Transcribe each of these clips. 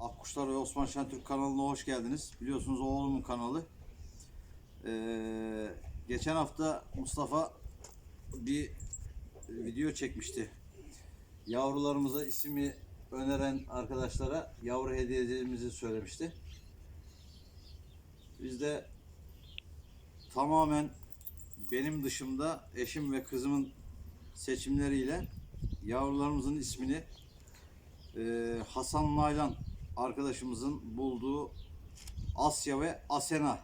Akkuşlar ve Osman Şentürk kanalına hoş geldiniz. Biliyorsunuz oğlumun kanalı. Ee, geçen hafta Mustafa bir video çekmişti. Yavrularımıza ismi öneren arkadaşlara yavru hediye edeceğimizi söylemişti. Biz de tamamen benim dışımda eşim ve kızımın seçimleriyle yavrularımızın ismini e, Hasan Naylan arkadaşımızın bulduğu Asya ve Asena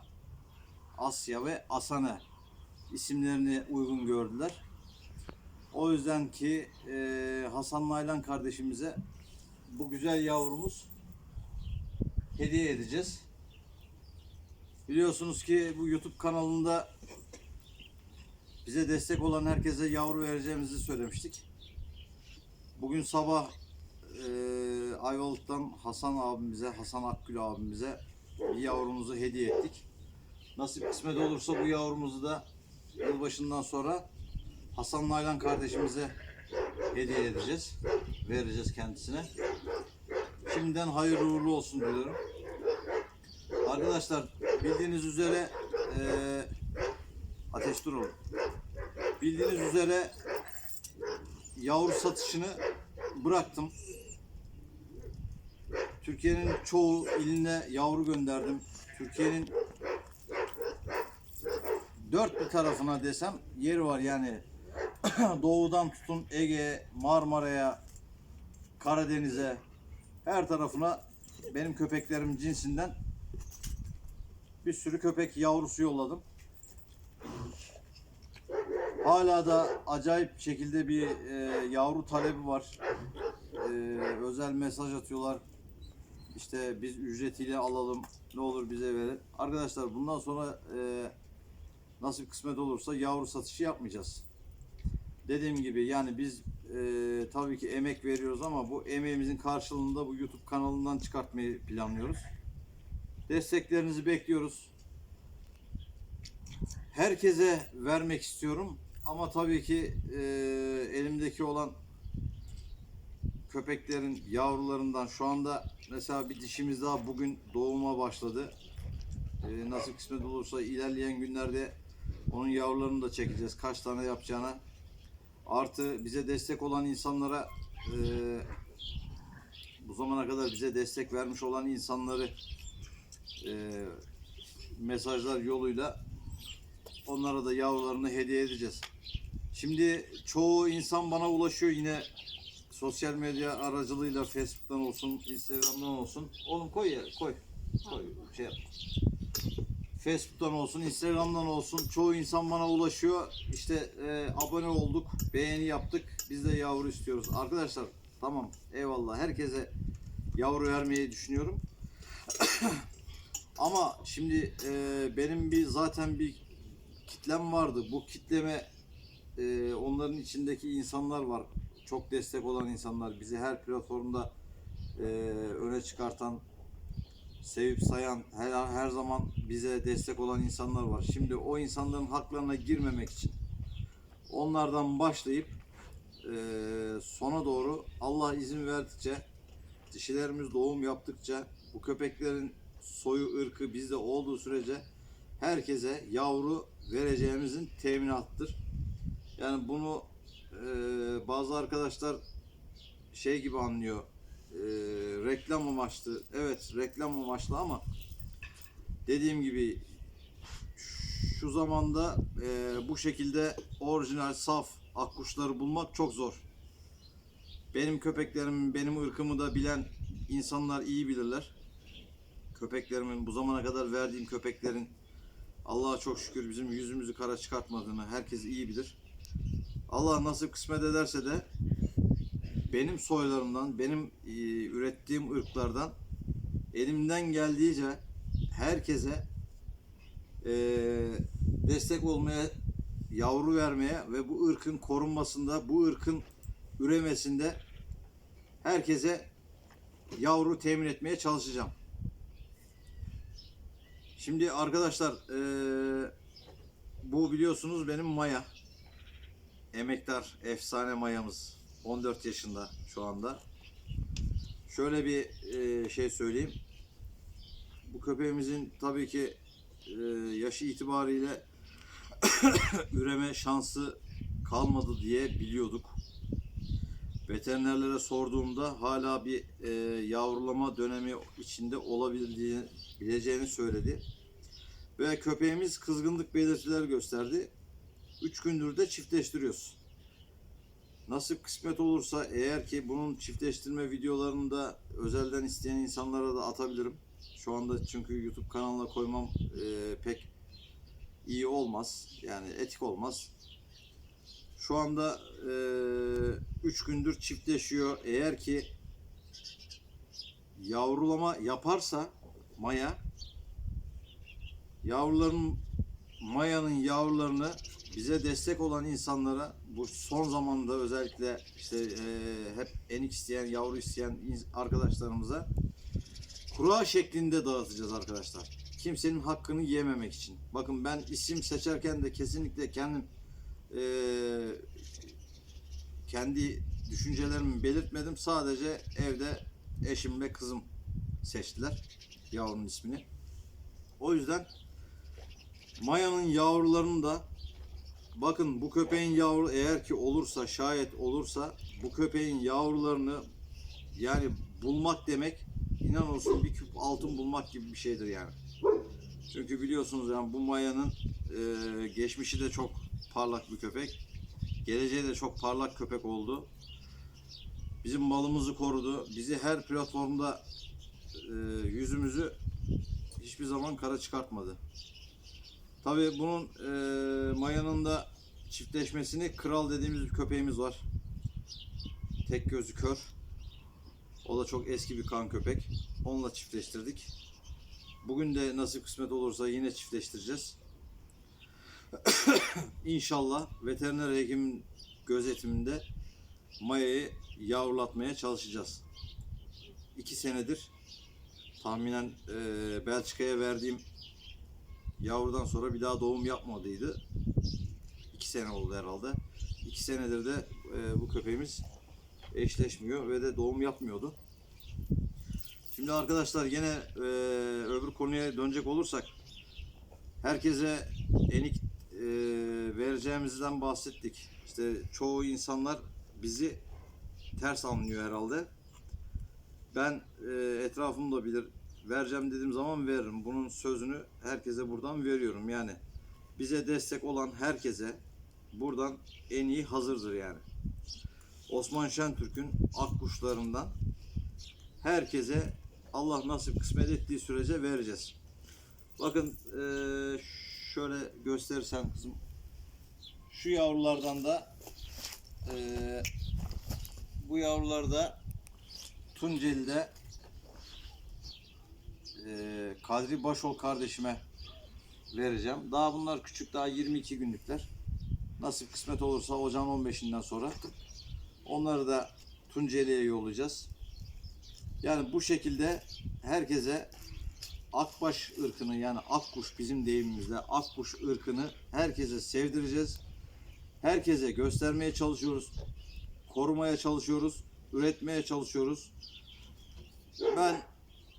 Asya ve Asana isimlerini uygun gördüler. O yüzden ki e, Hasan Naylan kardeşimize bu güzel yavrumuz hediye edeceğiz. Biliyorsunuz ki bu YouTube kanalında bize destek olan herkese yavru vereceğimizi söylemiştik. Bugün sabah e, Ayvalık'tan Hasan abimize, Hasan Akgül abimize bir yavrumuzu hediye ettik. Nasip kısmet olursa bu yavrumuzu da yılbaşından sonra Hasan Naylan kardeşimize hediye edeceğiz. Vereceğiz kendisine. Şimdiden hayırlı uğurlu olsun diyorum. Arkadaşlar bildiğiniz üzere e, ateş dur oğlum. Bildiğiniz üzere yavru satışını bıraktım. Türkiye'nin çoğu iline yavru gönderdim. Türkiye'nin dört bir tarafına desem yeri var yani. Doğudan tutun Ege, Marmara'ya, Karadeniz'e her tarafına benim köpeklerim cinsinden bir sürü köpek yavrusu yolladım. Hala da acayip şekilde bir e, yavru talebi var. E, özel mesaj atıyorlar. İşte biz ücretiyle alalım. Ne olur bize verin. Arkadaşlar bundan sonra e, nasip kısmet olursa yavru satışı yapmayacağız. Dediğim gibi yani biz e, tabii ki emek veriyoruz ama bu emeğimizin karşılığında bu YouTube kanalından çıkartmayı planlıyoruz. Desteklerinizi bekliyoruz. Herkese vermek istiyorum ama tabii ki e, elimdeki olan köpeklerin yavrularından şu anda mesela bir dişimiz daha bugün doğuma başladı. E, nasıl kısmet olursa ilerleyen günlerde onun yavrularını da çekeceğiz. Kaç tane yapacağına. Artı bize destek olan insanlara e, bu zamana kadar bize destek vermiş olan insanları e, mesajlar yoluyla onlara da yavrularını hediye edeceğiz. Şimdi çoğu insan bana ulaşıyor yine sosyal medya aracılığıyla Facebook'tan olsun, Instagram'dan olsun. Oğlum koy ya, koy. Koy, şey yap. Facebook'tan olsun, Instagram'dan olsun çoğu insan bana ulaşıyor. İşte e, abone olduk, beğeni yaptık. Biz de yavru istiyoruz. Arkadaşlar tamam eyvallah. Herkese yavru vermeyi düşünüyorum. Ama şimdi e, benim bir zaten bir kitlem vardı. Bu kitleme e, onların içindeki insanlar var. Çok destek olan insanlar. Bizi her platformda e, öne çıkartan, sevip sayan, her, her zaman bize destek olan insanlar var. Şimdi o insanların haklarına girmemek için onlardan başlayıp e, sona doğru Allah izin verdikçe dişilerimiz doğum yaptıkça bu köpeklerin soyu ırkı bizde olduğu sürece herkese yavru vereceğimizin teminatıdır. Yani bunu e, bazı arkadaşlar şey gibi anlıyor. E, reklam amaçlı. Evet reklam amaçlı ama dediğim gibi şu zamanda e, bu şekilde orijinal saf akkuşları bulmak çok zor. Benim köpeklerim, benim ırkımı da bilen insanlar iyi bilirler. Köpeklerimin bu zamana kadar verdiğim köpeklerin Allah'a çok şükür bizim yüzümüzü kara çıkartmadığını herkes iyi bilir. Allah nasip kısmet ederse de benim soylarımdan, benim e, ürettiğim ırklardan elimden geldiğince herkese e, destek olmaya, yavru vermeye ve bu ırkın korunmasında, bu ırkın üremesinde herkese yavru temin etmeye çalışacağım. Şimdi arkadaşlar eee, bu biliyorsunuz benim Maya. Emektar efsane Maya'mız. 14 yaşında şu anda. şöyle bir e, şey söyleyeyim. Bu köpeğimizin tabii ki e, yaşı itibariyle üreme şansı kalmadı diye biliyorduk. Veterinerlere sorduğumda hala bir e, yavrulama dönemi içinde olabildiğini bileceğini söyledi. Ve köpeğimiz kızgınlık belirtileri gösterdi. 3 gündür de çiftleştiriyoruz. Nasip kısmet olursa eğer ki bunun çiftleştirme videolarını da özelden isteyen insanlara da atabilirim. Şu anda çünkü YouTube kanalına koymam e, pek iyi olmaz. Yani etik olmaz. Şu anda 3 gündür çiftleşiyor. Eğer ki yavrulama yaparsa Maya yavruların Maya'nın yavrularını bize destek olan insanlara bu son zamanda özellikle işte e, hep enik isteyen, yavru isteyen arkadaşlarımıza kura şeklinde dağıtacağız arkadaşlar. Kimsenin hakkını yememek için. Bakın ben isim seçerken de kesinlikle kendim e, kendi düşüncelerimi belirtmedim. Sadece evde eşim ve kızım seçtiler yavrunun ismini. O yüzden Maya'nın yavrularını da bakın bu köpeğin yavru eğer ki olursa şayet olursa bu köpeğin yavrularını yani bulmak demek inan olsun bir küp altın bulmak gibi bir şeydir yani. Çünkü biliyorsunuz yani bu Maya'nın e, geçmişi de çok parlak bir köpek. Geleceği de çok parlak köpek oldu. Bizim malımızı korudu. Bizi her platformda e, yüzümüzü hiçbir zaman kara çıkartmadı. Tabii bunun e, Maya'nın da çiftleşmesini kral dediğimiz bir köpeğimiz var. Tek gözü kör. O da çok eski bir kan köpek. Onunla çiftleştirdik. Bugün de nasip kısmet olursa yine çiftleştireceğiz. İnşallah veteriner hekimin gözetiminde Maya'yı yavrulatmaya çalışacağız. İki senedir tahminen e, Belçika'ya verdiğim yavrudan sonra bir daha doğum yapmadıydı. İki sene oldu herhalde. İki senedir de e, bu köpeğimiz eşleşmiyor ve de doğum yapmıyordu. Şimdi arkadaşlar yine e, öbür konuya dönecek olursak herkese enik e, vereceğimizden bahsettik. İşte çoğu insanlar bizi ters anlıyor herhalde. Ben e, etrafım da bilir. Vereceğim dediğim zaman veririm. Bunun sözünü herkese buradan veriyorum. Yani bize destek olan herkese buradan en iyi hazırdır yani. Osman Şentürk'ün akkuşlarından herkese Allah nasip kısmet ettiği sürece vereceğiz. Bakın eee, şöyle gösterirsen kızım. Şu yavrulardan da eee, bu yavrular da Tunceli'de eee Kadri Başol kardeşime vereceğim. Daha bunlar küçük daha 22 günlükler. Nasip kısmet olursa ocağın 15'inden sonra onları da Tunceli'ye yollayacağız. Yani bu şekilde herkese akbaş ırkını yani akkuş bizim deyimimizle akkuş ırkını herkese sevdireceğiz. Herkese göstermeye çalışıyoruz. Korumaya çalışıyoruz. Üretmeye çalışıyoruz. Ben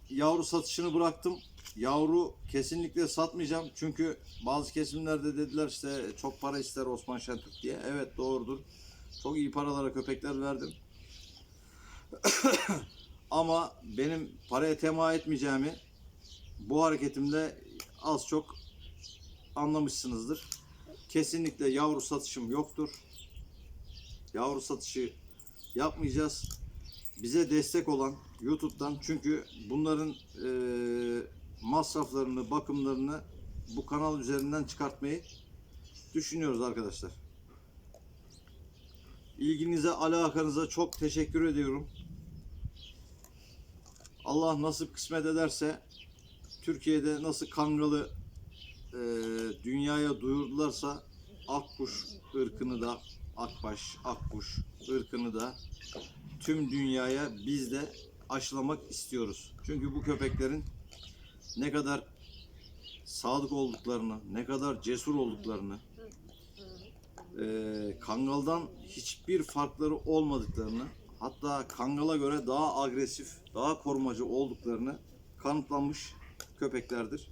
yavru satışını bıraktım. Yavru kesinlikle satmayacağım. Çünkü bazı kesimlerde dediler işte çok para ister Osman Şentürk diye. Evet doğrudur. Çok iyi paralara köpekler verdim. Ama benim paraya tema etmeyeceğimi bu hareketimde az çok anlamışsınızdır. Kesinlikle yavru satışım yoktur. Yavru satışı yapmayacağız. Bize destek olan YouTube'dan çünkü bunların eee, masraflarını, bakımlarını bu kanal üzerinden çıkartmayı düşünüyoruz arkadaşlar. İlginize, alakanıza çok teşekkür ediyorum. Allah nasip kısmet ederse Türkiye'de nasıl kangalı e, dünyaya duyurdularsa akkuş ırkını da akbaş, akkuş ırkını da tüm dünyaya biz de aşılamak istiyoruz. Çünkü bu köpeklerin ne kadar sadık olduklarını, ne kadar cesur olduklarını, e, kangaldan hiçbir farkları olmadıklarını hatta Kangal'a göre daha agresif, daha korumacı olduklarını kanıtlanmış köpeklerdir.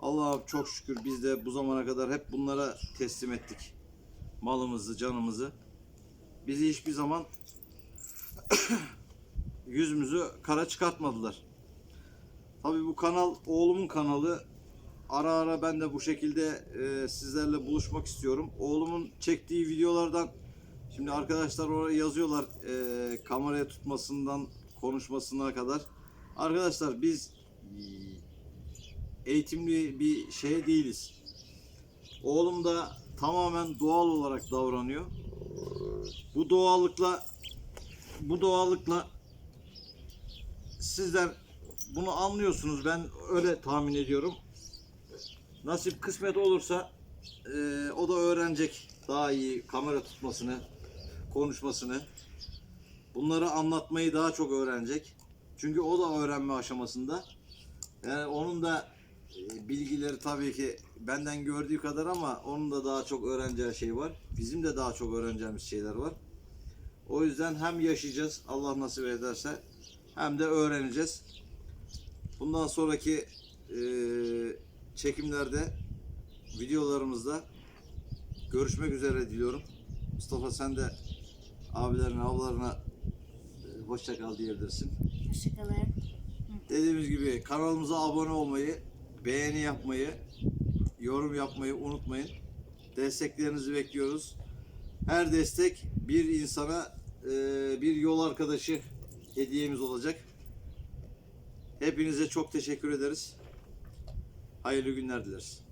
Allah'a çok şükür biz de bu zamana kadar hep bunlara teslim ettik. Malımızı, canımızı. Bizi hiçbir zaman yüzümüzü kara çıkartmadılar. Tabii bu kanal oğlumun kanalı. Ara ara ben de bu şekilde e, sizlerle buluşmak istiyorum. Oğlumun çektiği videolardan şimdi arkadaşlar oraya yazıyorlar e, kameraya tutmasından konuşmasına kadar. Arkadaşlar biz eğitimli bir şey değiliz. Oğlum da tamamen doğal olarak davranıyor. Bu doğallıkla bu doğallıkla sizler bunu anlıyorsunuz. Ben öyle tahmin ediyorum. Nasip kısmet olursa e, o da öğrenecek daha iyi kamera tutmasını, konuşmasını. Bunları anlatmayı daha çok öğrenecek. Çünkü o da öğrenme aşamasında. Yani onun da e, bilgileri tabii ki benden gördüğü kadar ama onun da daha çok öğreneceği şey var. Bizim de daha çok öğreneceğimiz şeyler var. O yüzden hem yaşayacağız Allah nasip ederse hem de öğreneceğiz. Bundan sonraki e, çekimlerde videolarımızda görüşmek üzere diliyorum. Mustafa sen de abilerine, ablalarına e, hoşça kal diyebilirsin. Hoşçakalın. Dediğimiz gibi kanalımıza abone olmayı, beğeni yapmayı, yorum yapmayı unutmayın. Desteklerinizi bekliyoruz. Her destek bir insana e, bir yol arkadaşı hediyemiz olacak. Hepinize çok teşekkür ederiz. Hayırlı günler dileriz.